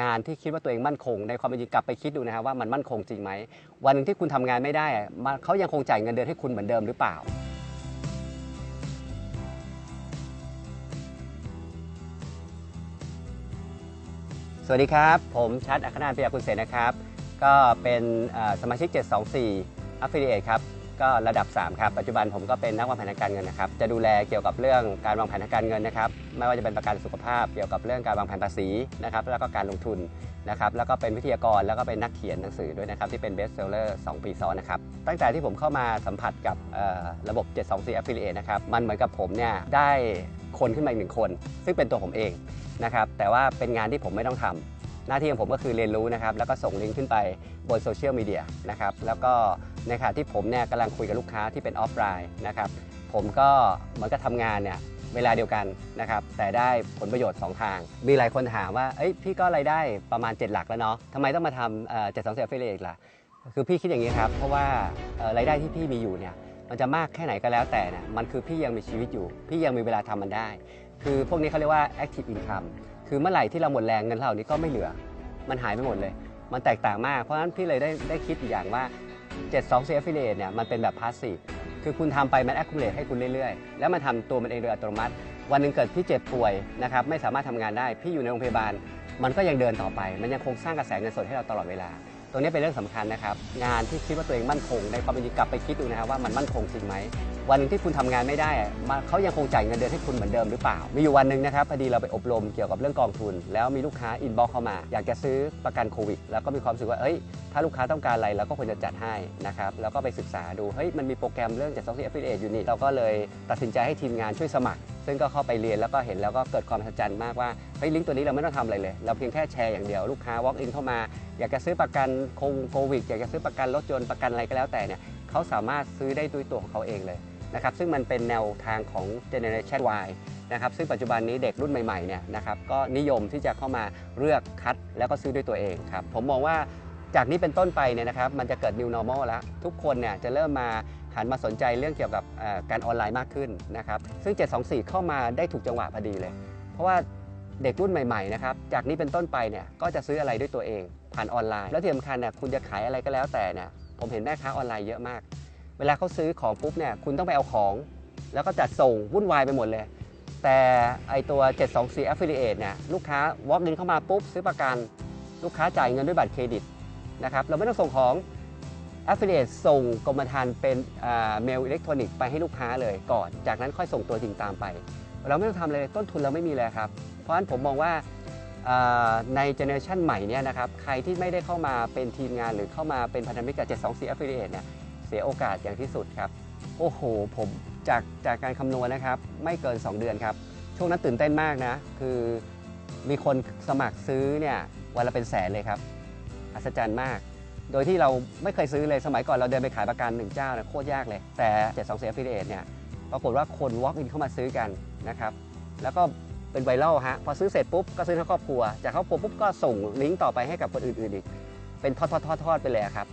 งานที่คิดว่าตัวเองมั่นคง ในความเป็นจริงกลับไปคิดดูนะครับว่ามันมั่นคงจริงไหมวันหนึ่งที่คุณทำงานไม่ได้มันเขายังคงจ่ายเงินเดือนให้คุณเหมือนเดิมหรือเปล่า สวัสดีครับ ผมชัดอัคนานท์ปิยาคุณเสนนะครับ ก็เป็นสมาชิก 724 Affiliate ครับ ก็ระดับ 3 ครับ ปัจจุบันผมก็เป็นนักวางแผนทางการเงินนะครับ จะดูแลเกี่ยวกับเรื่องการวางแผนทางการเงินนะครับ ไม่ว่าจะเป็นประกันสุขภาพ เกี่ยวกับเรื่องการวางแผนภาษีนะครับ แล้วก็การลงทุนนะครับ แล้วก็เป็นวิทยากร แล้วก็เป็นนักเขียนหนังสือด้วยนะครับ ที่เป็นเบสเซลเลอร์2ปีซ้อนนะครับ ตั้งแต่ที่ผมเข้ามาสัมผัสกับเอ่อระบบ 724 Affiliate นะครับ มันเหมือนกับผมเนี่ยได้คนขึ้นมาอีกหนึ่งคน ซึ่งเป็นตัวผมเองนะครับ แต่ว่าเป็นงานที่ผมไม่ต้องทำ หน้าที่ของผมก็คือเรียนรู้นะครับ แล้วก็ส่งลิงก์ขึ้นไปบนโซเชียลมีเดียนะครับ แล้วก็ในขณะที่ผมเนี่ยกำลังคุยกับลูกค้าที่เป็นออฟไลน์นะครับ ผมก็เหมือนกับทำงานเนี่ยเวลาเดียวกันนะครับ แต่ได้ผลประโยชน์ 2 ทาง มีหลายคนถามว่า เอ้ยพี่ก็รายได้ประมาณ 7 หลักแล้วเนาะทำไมต้องมาทำเจ็ดสองเสียฟิเลกล่ะ คือพี่คิดอย่างนี้ครับ เพราะว่ารายได้ที่พี่มีอยู่เนี่ย มันจะมากแค่ไหนก็แล้วแต่เนี่ยมันคือพี่ยังมีชีวิตอยู่ พี่ยังมีเวลาทำมันได้ คือพวกนี้เขาเรียกว่า active income คือเมื่อไหร่ที่เราหมดแรงเงินเหล่านี้ก็ไม่เหลือ มันหายไปหมดเลย มันแตกต่างมาก เพราะฉะนั้นพี่เลยได้ได้คิดอีกอย่างว่า 72 c affiliate เนี่ยมันเป็นแบบ passive คือคุณทำไปมัน accumulate ให้คุณเรื่อยๆ แล้วมันทำตัวมันเองโดยอัตโนมัติ วันหนึ่งเกิดพี่เจ็บป่วยนะครับไม่สามารถทำงานได้ พี่อยู่ในโรงพยาบาล มันก็ยังเดินต่อไป มันยังคงสร้างกระแสเงินสดให้เราตลอดเวลา ตรงนี้เป็นเรื่องสำคัญนะครับ งานที่คิดว่าตัวเองมั่นคงในความเป็นจริงกลับไปคิดดูนะครับว่ามันมั่นคงจริงไหม วันหนึงที่คุณทำงานไม่ได้มันเขายังคงจ่ายเงินเดือนให้คุณเหมือนเดิมหรือเปล่า มีอยู่วันหนึ่งนะครับพอดีเราไปอบรมเกี่ยวกับเรื่องกองทุน แล้วมีลูกค้าอินบ็อกเข้ามา อยากจะซื้อประกันโควิด แล้วก็มีความรู้สึกว่าเอ้ยถ้าลูกค้าต้องการอะไรเราก็ควรจะจัดให้นะครับแล้วก็ไปศึกษาดูเฮ้ยมันมีโปรแกรมเรื่องจากซอฟต์แวร์ affiliate อยู่นี่เราก็เลยตัดสินใจให้ทีมงานช่วยสมัคร ซึ่งก็เข้าไปเรียนแล้วก็เห็นแล้วก็เกิดความมหัศจรมากว่าเฮ้ยลิงก์ตัวนี้เราไม่ต้องทำอะไรเลย เราเพียงแค่แชร์อย่างเดียวลูกค้า walk in เข้ามา อยากจะซื้อประกันโควิดอยากจะซื้อประกันรถยนต์ประกันอะไรก็แล้วแต่เนี่ยเขาสามารถซื้อได้ด้วยตัวของเขาเองเลย นะครับซึ่งมันเป็นแนวทางของ generation Y นะครับซึ่งปัจจุบันนี้เด็กรุ่นใหม่ๆเนี่ยนะครับก็นิยมที่จะเข้ามาเลือกคัดแล้วก็ซื้อด้วยตัวเองครับผมมองว่าจากนี้เป็นต้นไปเนี่ยนะครับมันจะเกิด new normal แล้ว ทุกคนเนี่ยจะเริ่มมาหันมาสนใจเรื่องเกี่ยวกับการออนไลน์มากขึ้นนะครับซึ่ง 724 เข้ามาได้ถูกจังหวะพอดีเลย เพราะว่าเด็กรุ่นใหม่ๆนะครับจากนี้เป็นต้นไปเนี่ยก็จะซื้ออะไรด้วยตัวเอง ผ่านออนไลน์ แล้วที่สำคัญเนี่ยคุณจะขายอะไรก็แล้วแต่เนี่ยผมเห็นแม่ค้าออนไลน์เยอะมาก เวลาเขาซื้อของปุ๊บเนี่ยคุณต้องไปเอาของ แล้วก็จัดส่งวุ่นวายไปหมดเลย แต่ไอตัว 724 affiliate เนี่ยลูกค้า walk in เข้ามาปุ๊บซื้อประกัน ลูกค้าจ่ายเงินด้วยบัตรเครดิตนะครับเราไม่ต้องส่งของ Affiliate ส่งกรมธรรม์เป็นเมลอิเล็กทรอนิกส์ไปให้ลูกค้าเลยก่อน จากนั้นค่อยส่งตัวจริงตามไป เราไม่ต้องทำเลยต้นทุนเราไม่มีเลยครับ เพราะฉะนั้นผมมองว่าอ่าในเจเนอเรชันใหม่เนี่ยนะครับใครที่ไม่ได้เข้ามาเป็นทีมงานหรือเข้ามาเป็นพันธมิตรกับ 724 Affiliate เนี่ย เสียโอกาสอย่างที่สุดครับ โอ้โห ผมจากจากการคำนวณนะครับ ไม่เกิน 2 เดือนครับ ช่วงนั้นตื่นเต้นมากนะ คือมีคนสมัครซื้อเนี่ยวันละเป็นแสนเลยครับ อัศจรรย์มาก โดยที่เราไม่เคยซื้อเลยสมัยก่อนเราเดินไปขายประกันหนึ่งเจ้าเนี่ยโคตรยากเลย แต่72 c affiliate เนี่ยปรากฏว่าคน walk in เข้ามาซื้อกันนะครับ แล้วก็เป็นไวรัลฮะ พอซื้อเสร็จปุ๊บ ก็ซื้อทั้งครอบครัว จากครอบครัวปุ๊บก็ส่งลิงก์ต่อไปให้กับคนอื่นๆอีก เป็นทอดๆๆไปเลยครับ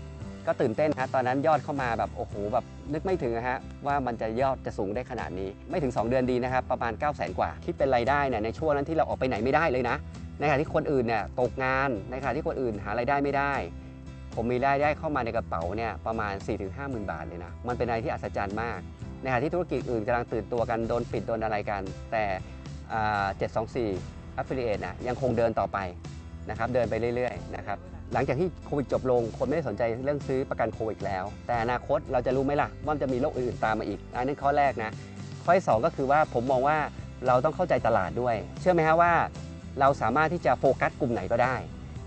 ก็ตื่นเต้นฮะตอนนั้นยอดเข้ามาแบบโอ้โหแบบนึกไม่ถึงอะฮะว่ามันจะยอดจะสูงได้ขนาดนี้ ไม่ถึง 2 เดือนดีนะครับประมาณ9 0 0 0 0 0 กว่าคิดเป็นรายได้เนี่ยในช่วงนั้นที่เราออกไปไหนไม่ได้เลยนะในขณะที่คนอื่นเนี่ยตกงานในขณะที่คนอื่นหารายได้ไม่ได้ ผมมีรายได้เข้ามาในกระเป๋าเนี่ยประมาณ 4-5หมื่นบาทเลยนะมันเป็นอะไรที่อัศจรรย์มากในขณะที่ธุรกิจอื่นกำลังตื่นตัวกันโดนปิดโดนอะไรกัน แต่อ่า724 affiliate นะยังคงเดินต่อไป นะครับเดินไปเรื่อยๆนะครับหลังจากที่โควิดจบลง คนไม่ได้สนใจเรื่องซื้อประกันโควิดแล้ว แต่อนาคตเราจะรู้ไหมล่ะว่าจะมีโรคอื่นๆตามมาอีกอันนั้นข้อแรกนะข้อที่สองก็คือว่าผมมองว่าเราต้องเข้าใจตลาดด้วย เชื่อไหมฮะว่า เราสามารถที่จะโฟกัสกลุ่มไหนก็ได้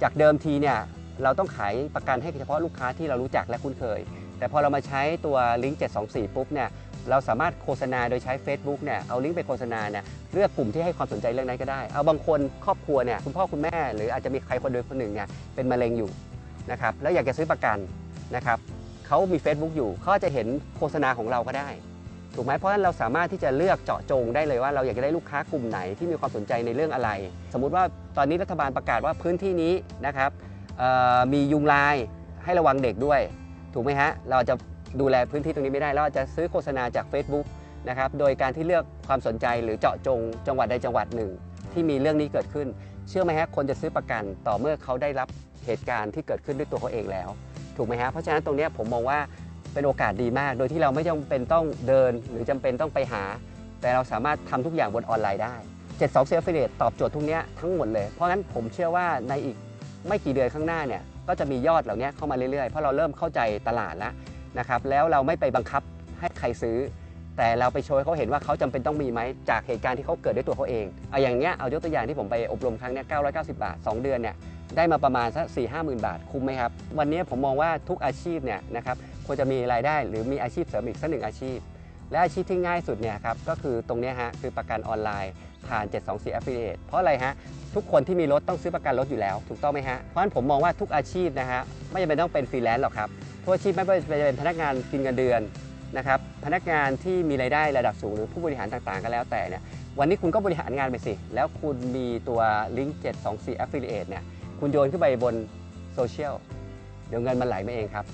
จากเดิมทีเนี่ยเราต้องขายประกันให้เฉพาะลูกค้าที่เรารู้จักและคุ้นเคย แต่พอเรามาใช้ตัวลิงก์724 ปุ๊บเนี่ย เราสามารถโฆษณาโดยใช้ Facebook เนี่ยเอาลิงก์ไปโฆษณาเนี่ยเลือกกลุ่มที่ให้ความสนใจเรื่องนั้นก็ได้ เอาบางคนครอบครัวเนี่ยคุณพ่อคุณแม่ หรืออาจจะมีใครคนใดคนหนึ่งเนี่ยเป็นมะเร็งอยู่นะครับแล้วอยากจะซื้อประกันนะครับเขามี Facebook อยู่เขาจะเห็นโฆษณาของเราก็ได้ถูกไหมเพราะฉะนั้นเราสามารถที่จะเลือกเจาะจงได้เลยว่าเราอยากจะได้ลูกค้ากลุ่มไหนที่มีความสนใจในเรื่องอะไร สมมุติว่าตอนนี้รัฐบาลประกาศว่าพื้นที่นี้นะครับมียุงลายให้ระวังเด็กด้วย ถูกไหมฮะเราจะ ดูแลพื้นที่ตรงนี้ไม่ได้เราอาจจะซื้อโฆษณาจาก Facebook นะครับโดยการที่เลือกความสนใจหรือเจาะจงจังหวัดใดจังหวัดหนึ่ง ที่มีเรื่องนี้เกิดขึ้น เชื่อไหมฮะคนจะซื้อประกันต่อเมื่อเขาได้รับเหตุการณ์ที่เกิดขึ้นด้วยตัวเขาเองแล้ว ถูกไหมฮะเพราะฉะนั้นตรงนี้ผมมองว่าเป็นโอกาสดีมาก โดยที่เราไม่จำเป็นต้องเดินหรือจำเป็นต้องไปหา แต่เราสามารถทำทุกอย่างบนออนไลน์ได้72 s a l e Affiliate ตอบโจทย์ทุกเนี้ยทั้งหมดเลย เพราะงั้นผมเชื่อว่าในอีกไม่กี่เดือนข้างหน้าเนี่ยก็จะมียอดเหล่านี้เข้ามาเรื่อยๆ เพราะเราเริ่มเข้าใจตลาดแล้ว นะครับแล้วเราไม่ไปบังคับให้ใครซื้อ แต่เราไปโชว์ให้เขาเห็นว่าเขาจำเป็นต้องมีไหมจากเหตุการณ์ที่เขาเกิดด้วยตัวเขาเองเอาอย่างเนี้ยเอายกตัวอย่างที่ผมไปอบรมครั้งเนี้ย990 บาท 2 เดือนเนี่ยได้มาประมาณสัก4 5 0 0 0 0บาทคุ้มไหมครับ วันนี้ผมมองว่าทุกอาชีพเนี่ยนะครับควรจะมีรายได้หรือมีอาชีพเสริมอีกสักหนึ่งอาชีพ และอาชีพที่ง่ายสุดเนี่ยครับก็คือตรงเนี้ยฮะคือประกันออนไลน์ผ่าน 724 Affiliate เพราะอะไรฮะทุกคนที่มีรถต้องซื้อประกันรถอยู่แล้ว ถูกต้องไหมฮะเพราะฉะนั้นผมมองว่าทุกอาชีพนะฮะไม่จำเป็นต้องเป็นฟรีแลนซ์หรอกครับ ทุกอาชีพไม่ว่าจะเป็นพนักงานกินเงินเดือนนะครับพนักงานที่มีรายได้ระดับสูงหรือผู้บริหารต่างๆ ก็แล้วแต่เนี่ยวันนี้คุณก็บริหารงานไปสิ แล้วคุณมีตัวลิงก์724 Affiliate เนี่ยคุณโยนขึ้นไปบนโซเชียลเดี๋ยวเงินมันไหลมาเองครับ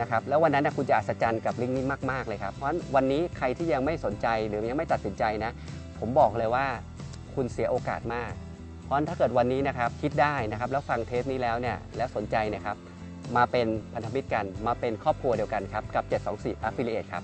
นะครับแล้ววันนั้นนะคุณจะอัศจรรย์กับลิงก์นี้มากๆเลยครับเพราะฉะนั้นวันนี้ใครที่ยังไม่สนใจหรือยังไม่ตัดสินใจนะ ผมบอกเลยว่าคุณเสียโอกาสมาก เพราะถ้าเกิดวันนี้นะครับคิดได้นะครับแล้วฟังเทปนี้แล้วเนี่ยแล้วสนใจนะครับ มาเป็นพันธมิตรกัน มาเป็นครอบครัวเดียวกันครับกับ 724 Affiliate ครับ